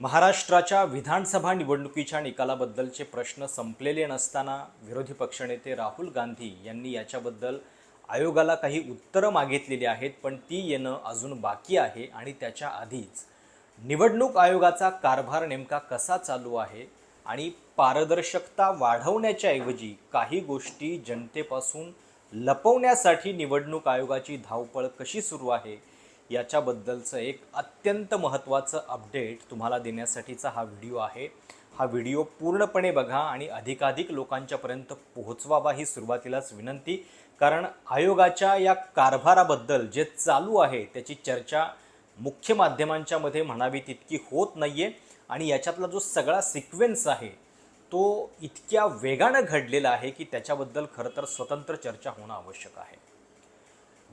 महाराष्ट्राच्या विधानसभा निवडणुकीच्या निकालाबद्दलचे प्रश्न संपलेले नसताना विरोधी पक्षनेते राहुल गांधी यांनी याच्याबद्दल आयोगाला काही उत्तरं मागितलेली आहेत पण ती येणं अजून बाकी आहे आणि त्याच्या आधीच. निवडणूक आयोगाचा कारभार नेमका कसा चालू आहे आणि पारदर्शकता वाढवण्याच्या ऐवजी काही गोष्टी जनतेपासून लपवण्यासाठी निवडणूक आयोगाची धावपळ कशी सुरू आहे याच्याबद्दलचं एक अत्यंत महत्त्वाचं अपडेट तुम्हाला देण्यासाठीचा हा व्हिडिओ आहे. हा व्हिडिओ पूर्णपणे बघा आणि अधिकाधिक लोकांच्यापर्यंत पोहोचवावा ही सुरुवातीलाच विनंती. कारण आयोगाच्या या कारभाराबद्दल जे चालू आहे त्याची चर्चा मुख्य माध्यमांच्या मध्ये म्हणावी तितकी होत नाही आहे आणि याच्यातला जो सगळा सिक्वेन्स आहे तो इतक्या वेगानं घडलेला आहे की त्याच्याबद्दल खरं तर स्वतंत्र चर्चा होणं आवश्यक आहे.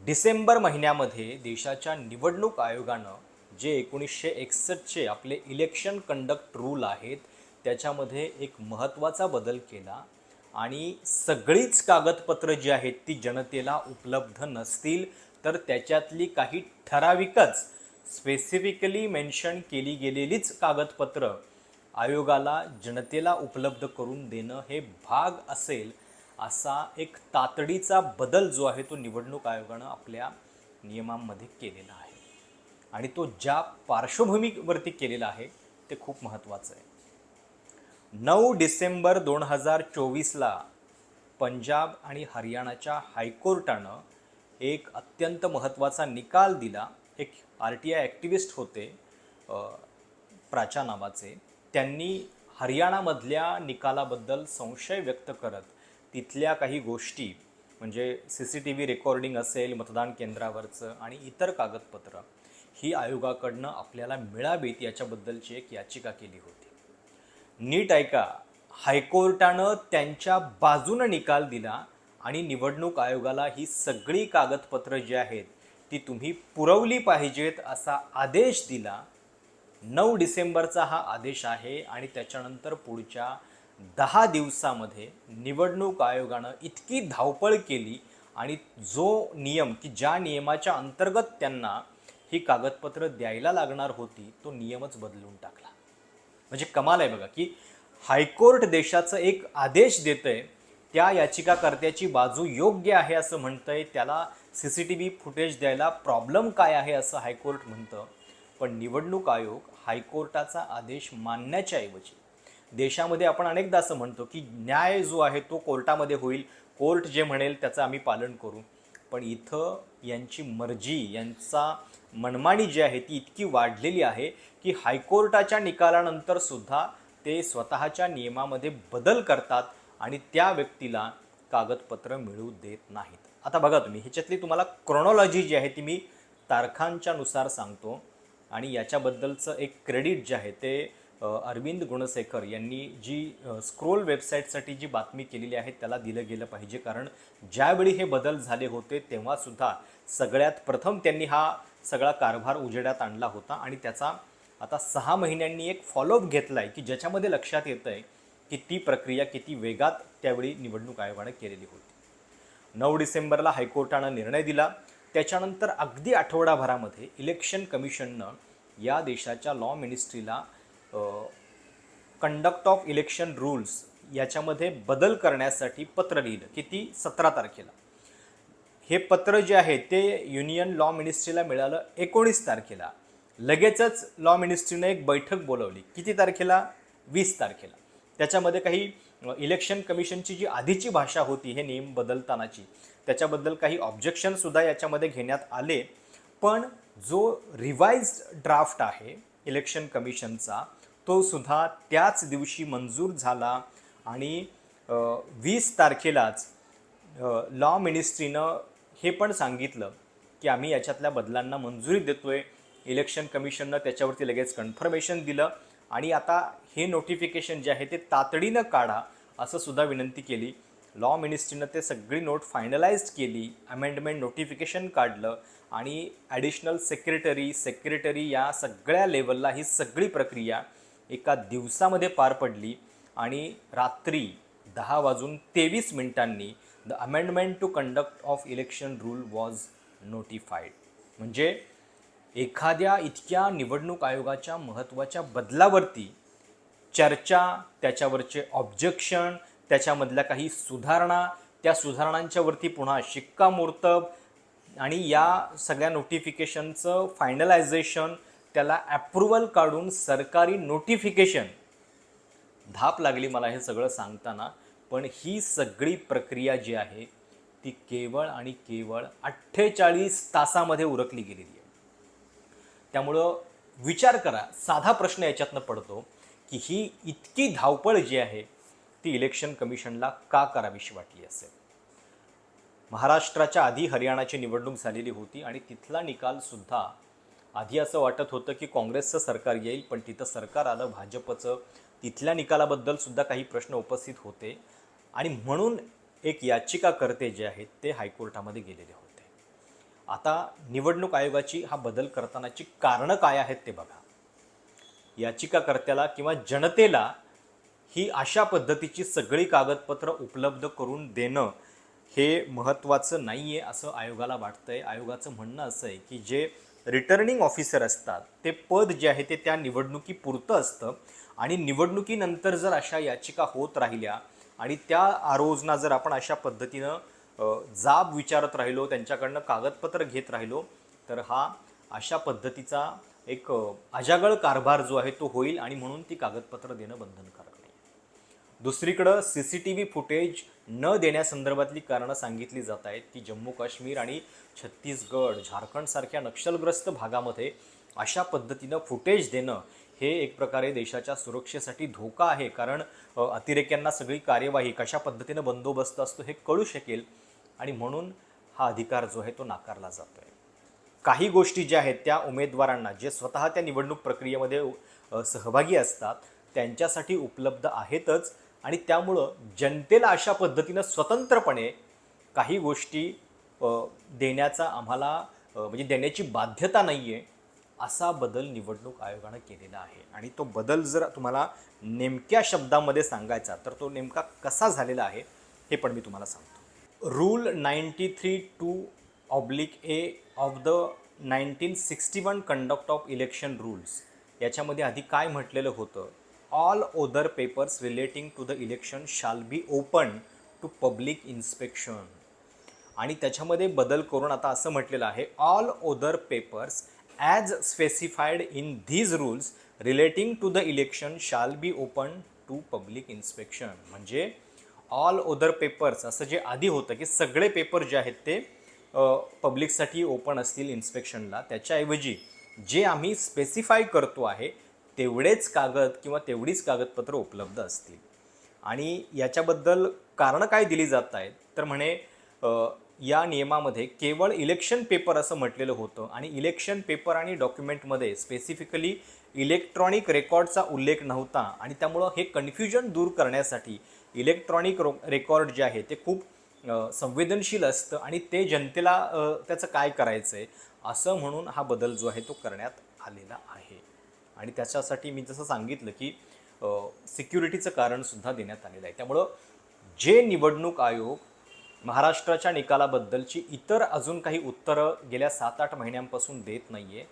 डिसेंबर महिन्यामध्ये देशाच्या निवडणूक आयोगानं जे एकोणीसशे एकसष्टचे आपले इलेक्शन कंडक्ट रूल आहेत त्याच्यामध्ये एक महत्त्वाचा बदल केला आणि सगळीच कागदपत्रं जी आहेत ती जनतेला उपलब्ध नसतील तर त्याच्यातली काही ठराविकच स्पेसिफिकली मेन्शन केली गेलेलीच कागदपत्रं आयोगाला जनतेला उपलब्ध करून देणं हे भाग असेल असा एक तातडीचा बदल जो आहे तो निवडणूक आयोगानं आपल्या नियमांमध्ये केलेला आहे. आणि तो ज्या पार्श्वभूमीवरती केलेला आहे ते खूप महत्त्वाचं आहे. नऊ डिसेंबर दोन हजार चोवीसला पंजाब आणि हरियाणाच्या हायकोर्टानं एक अत्यंत महत्त्वाचा निकाल दिला. एक आर टी आय ॲक्टिव्हिस्ट होते प्राचा नावाचे. त्यांनी हरियाणामधल्या निकालाबद्दल संशय व्यक्त करत तिथल्या काही गोष्टी म्हणजे C C T V recording असेल मतदान केंद्रावरचं आणि इतर कागदपत्रं ही आयोगाकडनं आपल्याला मिळावीत याच्याबद्दलची एक याचिका केली होती. नीट ऐका हायकोर्टानं त्यांच्या बाजूनं निकाल दिला आणि निवडणूक आयोगाला ही सगळी कागदपत्रं जी आहेत ती तुम्ही पुरवली पाहिजेत असा आदेश दिला. नऊ डिसेंबरचा हा आदेश आहे आणि त्याच्यानंतर पुढच्या दहा दिवसामध्ये निवडणूक आयोगानं इतकी धावपळ केली आणि जो नियम की ज्या नियमाच्या अंतर्गत त्यांना ही कागदपत्र द्यायला लागणार होती तो नियमच बदलून टाकला. म्हणजे कमाल आहे बघा की हायकोर्ट देशाचं एक आदेश देतंय त्या याचिकाकर्त्याची बाजू योग्य आहे असं म्हणतंय त्याला C C T V footage द्यायला प्रॉब्लेम काय आहे असं हायकोर्ट म्हणतं पण निवडणूक आयोग हायकोर्टाचा आदेश मानण्याच्या ऐवजी देशामध्ये आपण अनेकदा असं म्हणतो की न्याय जो आहे तो कोर्टामध्ये होईल. कोर्ट जे म्हणेल त्याचं आम्ही पालन करू. पण इथं यांची मर्जी यांचा मनमानी जी आहे ती इतकी वाढलेली आहे की हायकोर्टाच्या निकालानंतर सुद्धा ते स्वतःच्या नियमामध्ये बदल करतात आणि त्या व्यक्तीला कागदपत्र मिळू देत नाहीत. आता बघा तुम्ही ह्याच्यातली तुम्हाला क्रोनॉलॉजी जी आहे ती मी तारखांच्या नुसार सांगतो. आणि याच्याबद्दलचं एक क्रेडिट जे आहे ते अरविंद गुणसेकर यांनी जी स्क्रोल वेबसाईटसाठी जी बातमी केलेली आहे त्याला दिलं गेलं पाहिजे. कारण ज्यावेळी हे बदल झाले होते तेव्हासुद्धा सगळ्यात प्रथम त्यांनी हा सगळा कारभार उजेडात आणला होता. आणि त्याचा आता सहा महिन्यांनी एक फॉलोअप घेतला आहे की ज्याच्यामध्ये लक्षात येतं आहे की ती प्रक्रिया किती वेगात त्यावेळी निवडणूक आयोगानं केलेली होती. नऊ डिसेंबरला हायकोर्टानं निर्णय दिला. त्याच्यानंतर अगदी आठवडाभरामध्ये इलेक्शन कमिशननं या देशाच्या लॉ मिनिस्ट्रीला कंडक्ट ऑफ इलेक्शन रूल्स याच्यामध्ये बदल करण्यासाठी पत्र लिहिलं. किती? सतरा तारखेला. हे पत्र जे आहे ते युनियन लॉ मिनिस्ट्रीला मिळालं एकोणीस तारखेला. लगेचच लॉ मिनिस्ट्रीने एक बैठक बोलवली. किती तारखेला? वीस तारखेला. त्याच्यामध्ये काही इलेक्शन कमिशनची जी आधीची भाषा होती हे नियम बदलतानाची त्याच्याबद्दल काही ऑब्जेक्शनसुद्धा याच्यामध्ये घेण्यात आले. पण जो रिवाइज्ड ड्राफ्ट आहे इलेक्शन कमिशनचा तो सुद्धा त्याच दिवशी मंजूर झाला आणि वीस तारखेलाच लॉ मिनिस्ट्रीनं हे पण सांगितलं की आम्ही याच्यातल्या बदलांना मंजुरी देतोय. इलेक्शन कमिशननं त्याच्यावरती लगेच कन्फर्मेशन दिलं आणि आता हे नोटिफिकेशन जे आहे ते तातडीनं काढा असं सुद्धा विनंती केली. लॉ मिनिस्ट्रीनं ते सगळी नोट फायनलाइज केली अमेंडमेंट नोटिफिकेशन काढलं आणि ॲडिशनल सेक्रेटरी सेक्रेटरी या सगळ्या लेवलला ही सगळी प्रक्रिया एका दिवसामध्ये पार पडली आणि रात्री दहा वाजून तेवीस मिनिटांनी the amendment to conduct of election rule was notified. म्हणजे एखाद्या इतक्या निवडणूक आयोगाच्या महत्त्वाच्या बदलावरती चर्चा त्याच्यावरचे ऑब्जेक्शन त्याच्यामधल्या काही सुधारणा त्या सुधारणांच्यावरती पुन्हा शिक्कामोर्तब आणि या सगळ्या नोटिफिकेशनचं फायनलायझेशन त्याला ॲप्रुव्हल काढून सरकारी नोटिफिकेशन धाप लागली मला हे सगळं सांगताना. पण ही सगळी प्रक्रिया जी आहे ती केवळ आणि केवळ अठ्ठेचाळीस तासामध्ये उरकली गेलेली आहे. त्यामुळं विचार करा साधा प्रश्न याच्यातनं पडतो की ही इतकी धावपळ जी आहे ती इलेक्शन कमिशनला का करावीशी वाटली असेल? महाराष्ट्राच्या आधी हरियाणाची निवडणूक झालेली होती आणि तिथला निकालसुद्धा आधी असं वाटत होतं की काँग्रेसचं सरकार येईल पण तिथं सरकार आलं भाजपचं. तिथल्या निकालाबद्दल सुद्धा काही प्रश्न उपस्थित होते. आणि म्हणून एक याचिकाकर्ते जे आहेत ते हायकोर्टामध्ये गेलेले होते. आता निवडणूक आयोगाची हा बदल करतानाची कारणं काय आहेत ते बघा. याचिकाकर्त्याला किंवा जनतेला ही अशा पद्धतीची सगळी कागदपत्र उपलब्ध करून देणं हे महत्त्वाचं नाही आहे असं आयोगाला वाटतं आहे आयोगाचं म्हणणं असं आहे की जे रिटर्निंग ऑफिसर असतात. ते पद जे आहे ते त्या निवडणुकीपुरतं असतं. आणि निवडणुकीनंतर जर अशा याचिका होत राहिल्या आणि त्या आरोजना जर आपण अशा पद्धतीनं जाब विचारत राहिलो त्यांच्याकडनं कागदपत्र घेत राहिलो तर हा अशा पद्धतीचा एक अजागळ कारभार जो आहे तो होईल आणि म्हणून ती कागदपत्र देणं बंधनकारक दुसरीकडं C C T V footage न देण्यासंदर्भातली कारणं सांगितली जात आहेत. की जम्मू काश्मीर आणि छत्तीसगड झारखंडसारख्या नक्षलग्रस्त भागामध्ये अशा पद्धतीनं फुटेज देणं हे एक प्रकारे देशाच्या सुरक्षेसाठी धोका आहे. कारण अतिरेक्यांना सगळी कार्यवाही कशा पद्धतीनं बंदोबस्त असतो हे कळू शकेल आणि म्हणून हा अधिकार जो आहे तो नाकारला जातो आहे काही गोष्टी ज्या आहेत त्या उमेदवारांना जे स्वतः त्या निवडणूक प्रक्रियेमध्ये सहभागी असतात त्यांच्यासाठी उपलब्ध आहेतच. आणि त्यामुळं जनतेला अशा पद्धतीनं स्वतंत्रपणे काही गोष्टी देण्याचा आम्हाला म्हणजे देण्याची बाध्यता नाही आहे असा बदल निवडणूक आयोगानं केलेला आहे. आणि तो बदल जर तुम्हाला नेमक्या शब्दामध्ये सांगायचा तर तो नेमका कसा झालेला आहे हे पण मी तुम्हाला सांगतो. Rule ninety three two oblique A of the nineteen sixty one conduct of election rules याच्यामध्ये आधी काय म्हटलेलं होतं all other papers relating to the election shall be open to public inspection आणि त्याच्यामध्ये बदल करून आता असं म्हटलेलं आहे all other papers as specified in these rules relating to the election shall be open to public inspection म्हणजे all other papers असं जे आधी होतं की सगळे पेपर जे आहेत ते पब्लिकसाठी ओपन असतील इन्स्पेक्शनला त्याच्याऐवजी जे आम्ही स्पेसिफाय करतो आहे तेवढेच कागद किंवा तेवढीच कागदपत्र उपलब्ध असतील. आणि याच्याबद्दल कारणं काय दिली जात आहेत? तर म्हणे या नियमामध्ये केवळ इलेक्शन पेपर असं म्हटलेलं होतं आणि इलेक्शन पेपर आणि डॉक्युमेंटमध्ये स्पेसिफिकली इलेक्ट्रॉनिक रेकॉर्डचा उल्लेख नव्हता आणि त्यामुळं हे कन्फ्युजन दूर करण्यासाठी इलेक्ट्रॉनिक रो रेकॉर्ड जे आहे ते खूप संवेदनशील असतं आणि ते जनतेला त्याचं काय करायचं आहे असं म्हणून हा बदल जो आहे तो करण्यात आलेला आहे. आणि त्याच्यासाठी मी जसं सांगितलं की सिक्युरिटीचं कारणसुद्धा देण्यात आलेलं आहे. त्यामुळं जे निवडणूक आयोग महाराष्ट्राच्या निकालाबद्दलची इतर अजून काही उत्तरं गेल्या सात आठ महिन्यांपासून देत नाही आहे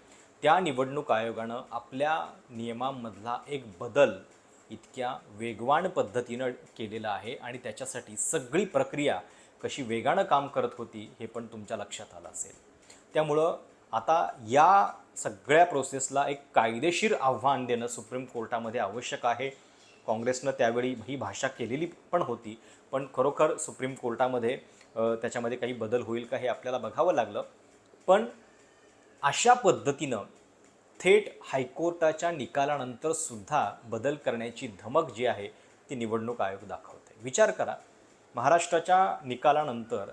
त्या निवडणूक आयोगानं आपल्या नियमांमधला एक बदल इतक्या वेगवान पद्धतीनं केलेला आहे आणि त्याच्यासाठी सगळी प्रक्रिया कशी वेगानं काम करत होती हे पण तुमच्या लक्षात आलं असेल. त्यामुळं आता या सगळ्या प्रोसेसला एक कायदेशीर आव्हान देणं सुप्रीम कोर्टामध्ये आवश्यक आहे. काँग्रेसनं त्यावेळी ही भाषा केलेली पण होती. पण खरोखर सुप्रीम कोर्टामध्ये त्याच्यामध्ये काही बदल होईल का हे आपल्याला बघावं लागलं. पण अशा पद्धतीनं थेट हायकोर्टाच्या निकालानंतर सुद्धा बदल करण्याची धमक जी आहे ती निवडणूक आयोग दाखवते विचार करा. महाराष्ट्राच्या निकालानंतर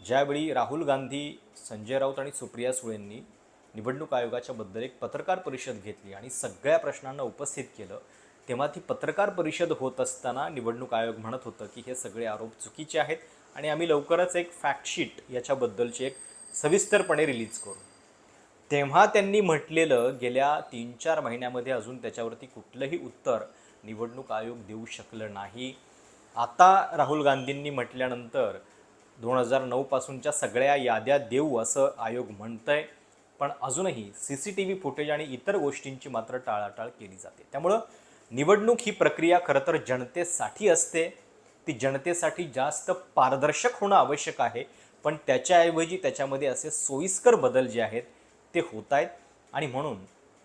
ज्यावेळी राहुल गांधी संजय राऊत आणि सुप्रिया सुळेंनी निवडणूक आयोगाच्या बद्दल एक पत्रकार परिषद घेतली आणि सगळ्या प्रश्नांना उपस्थित केलं तेव्हा ती पत्रकार परिषद होत असताना निवडणूक आयोग म्हणत होतं की हे सगळे आरोप चुकीचे आहेत आणि आम्ही लवकरच एक फॅक्टशीट याच्याबद्दलची एक सविस्तरपणे रिलीज करू. तेव्हा त्यांनी म्हटलेलं गेल्या तीन चार महिन्यामध्ये अजून त्याच्यावरती कुठलंही उत्तर निवडणूक आयोग देऊ शकलं नाही. आता राहुल गांधींनी म्हटल्यानंतर दोन हजार नऊपासूनच्या सगळ्या याद्या देऊ असं आयोग म्हणतंय. पण अजूनही C C T V footage आणि इतर गोष्टींची मात्र टाळाटाळ केली जाते. त्यामुळं निवडणूक ही प्रक्रिया खरं तर जनतेसाठी असते. ती जनतेसाठी जास्त पारदर्शक होणं आवश्यक आहे. पण त्याच्याऐवजी त्याच्यामध्ये असे सोयीस्कर बदल जे आहेत ते होत आहेत आणि म्हणून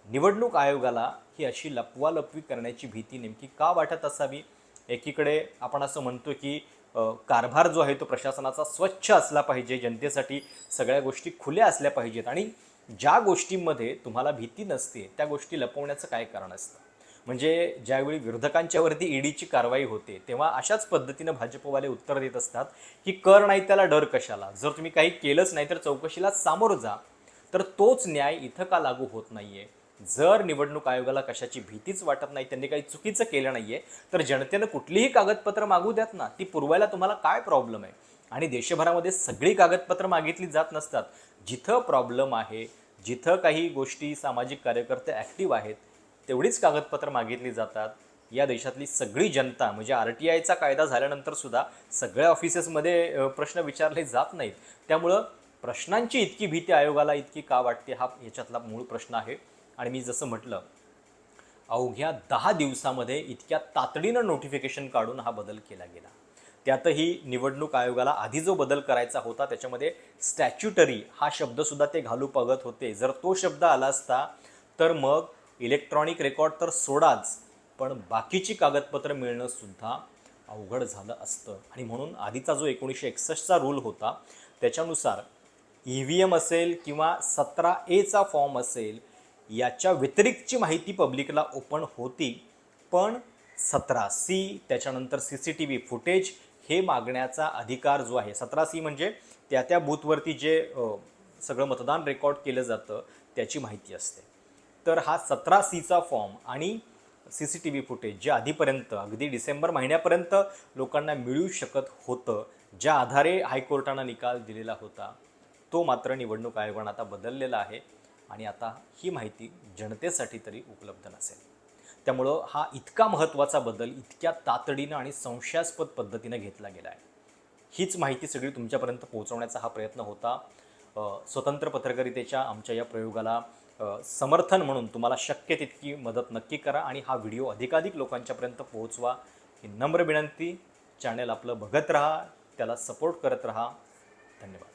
निवडणूक आयोगाला ही अशी लपवालपवी करण्याची भीती नेमकी का वाटत असावी? एकीकडे आपण असं म्हणतो की कारभार जो आहे तो प्रशासनाचा स्वच्छ असला पाहिजे जनतेसाठी सगळ्या गोष्टी खुल्या असल्या पाहिजेत आणि ज्या गोष्टींमध्ये तुम्हाला भीती नसते त्या गोष्टी लपवण्याचं काय कारण असतं? म्हणजे ज्यावेळी विरोधकांच्यावरती ईडीची कारवाई होते तेव्हा अशाच पद्धतीनं भाजपवाले उत्तर देत असतात की कर नाही त्याला डर कशाला? जर तुम्ही काही केलंच नाही तर चौकशीला सामोरं जा. तर तोच न्याय इथं का लागू होत नाही आहे जर निवडणूक आयोगाला कशाची भीतीच वाटत नाही त्यांनी काही चुकीचं केलं नाही आहे तर जनतेनं कुठलीही कागदपत्र मागू द्यात ना ती पुरवायला तुम्हाला काय प्रॉब्लेम आहे? आणि देशभरामध्ये सगळी कागदपत्र मागितली जात नसतात. जिथं प्रॉब्लेम आहे जिथं काही गोष्टी सामाजिक कार्यकर्ते ॲक्टिव्ह आहेत तेवढीच कागदपत्र मागितली जातात. या देशातली सगळी जनता म्हणजे आर टी आयचा कायदा झाल्यानंतर सुद्धा सगळ्या ऑफिसेसमध्ये प्रश्न विचारले जात नाहीत. त्यामुळं प्रश्नांची इतकी भीती आयोगाला इतकी का वाटते हा याच्यातला मूळ प्रश्न आहे. आणि मी जसं म्हटलं अवघ्या दहा दिवसामध्ये इतक्या तातडीनं नोटिफिकेशन काढून हा बदल केला गेला. त्यातही निवडणूक आयोगाला आधी जो बदल करायचा होता त्याच्यामध्ये स्टॅच्युटरी हा शब्दसुद्धा ते घालू बघत होते. जर तो शब्द आला असता तर मग इलेक्ट्रॉनिक रेकॉर्ड तर सोडाच पण बाकीची कागदपत्रं मिळणं सुद्धा अवघड झालं असतं. आणि म्हणून आधीचा जो एकोणीसशे एकसष्टचा रूल होता त्याच्यानुसार ई व्ही एम असेल किंवा सतरा एचा फॉर्म असेल याच्या व्यतिरिक्तची माहिती पब्लिकला ओपन होती पण सतरा सी त्याच्यानंतर C C T V footage हे मागण्याचा अधिकार जो आहे सतरा सी म्हणजे त्या त्या बूथवरती जे सगळं मतदान रेकॉर्ड केलं जातं त्याची माहिती असते. तर हा सतरा सीचा फॉर्म आणि C C T V footage जे आधीपर्यंत अगदी डिसेंबर महिन्यापर्यंत लोकांना मिळू शकत होतं ज्या आधारे हायकोर्टानं निकाल दिलेला होता तो मात्र निवडणूक आयोगानं आता बदललेला आहे. आणि आता ही माहिती जनतेसाठी तरी उपलब्ध नसेल. त्यामुळं हा इतका महत्त्वाचा बदल इतक्या तातडीनं आणि संशयास्पद पद्धतीनं घेतला गेला आहे हीच माहिती सगळी तुमच्यापर्यंत पोहोचवण्याचा हा प्रयत्न होता. स्वतंत्र पत्रकारितेच्या आमच्या या प्रयोगाला समर्थन म्हणून तुम्हाला शक्य तितकी मदत नक्की करा आणि हा व्हिडिओ अधिकाधिक लोकांच्यापर्यंत पोहोचवा. ही नम्र विनंती. चॅनल आपलं बघत राहा त्याला सपोर्ट करत राहा. धन्यवाद.